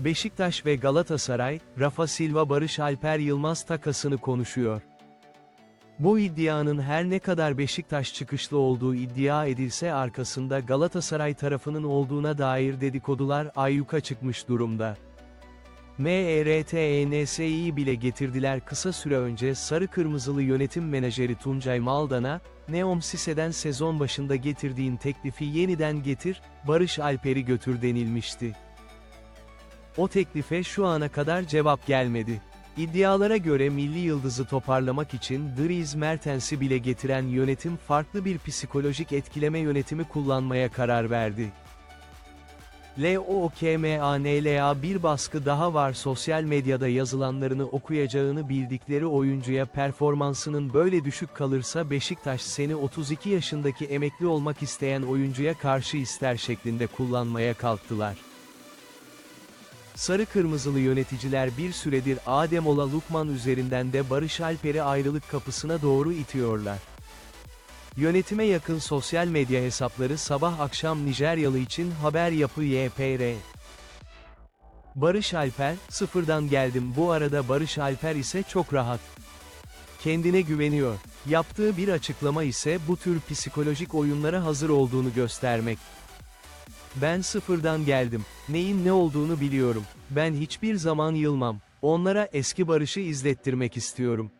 Beşiktaş ve Galatasaray, Rafa Silva Barış Alper Yılmaz takasını konuşuyor. Bu iddianın her ne kadar Beşiktaş çıkışlı olduğu iddia edilse arkasında Galatasaray tarafının olduğuna dair dedikodular ayyuka çıkmış durumda. E MRTENS'yi bile getirdiler kısa süre önce Sarı Kırmızılı yönetim menajeri Tuncay Maldan'a, Neom Sise'den sezon başında getirdiğin teklifi yeniden getir, Barış Alper'i götür denilmişti. O teklife şu ana kadar cevap gelmedi. İddialara göre milli yıldızı toparlamak için Dries Mertens'i bile getiren yönetim farklı bir psikolojik etkileme yönetimi kullanmaya karar verdi. LOKMANLA bir baskı daha var sosyal medyada yazılanlarını okuyacağını bildikleri oyuncuya performansının böyle düşük kalırsa Beşiktaş seni 32 yaşındaki emekli olmak isteyen oyuncuya karşı ister şeklinde kullanmaya kalktılar. Sarı kırmızılı yöneticiler bir süredir Ademola Lukman üzerinden de Barış Alper'i ayrılık kapısına doğru itiyorlar. Yönetime yakın sosyal medya hesapları sabah akşam Nijeryalı için haber yapı YPR. Barış Alper, sıfırdan geldim bu arada Barış Alper ise çok rahat. Kendine güveniyor. Yaptığı bir açıklama ise bu tür psikolojik oyunlara hazır olduğunu göstermek. Ben sıfırdan geldim. Neyin ne olduğunu biliyorum. Ben hiçbir zaman yılmam. Onlara eski barışı izlettirmek istiyorum.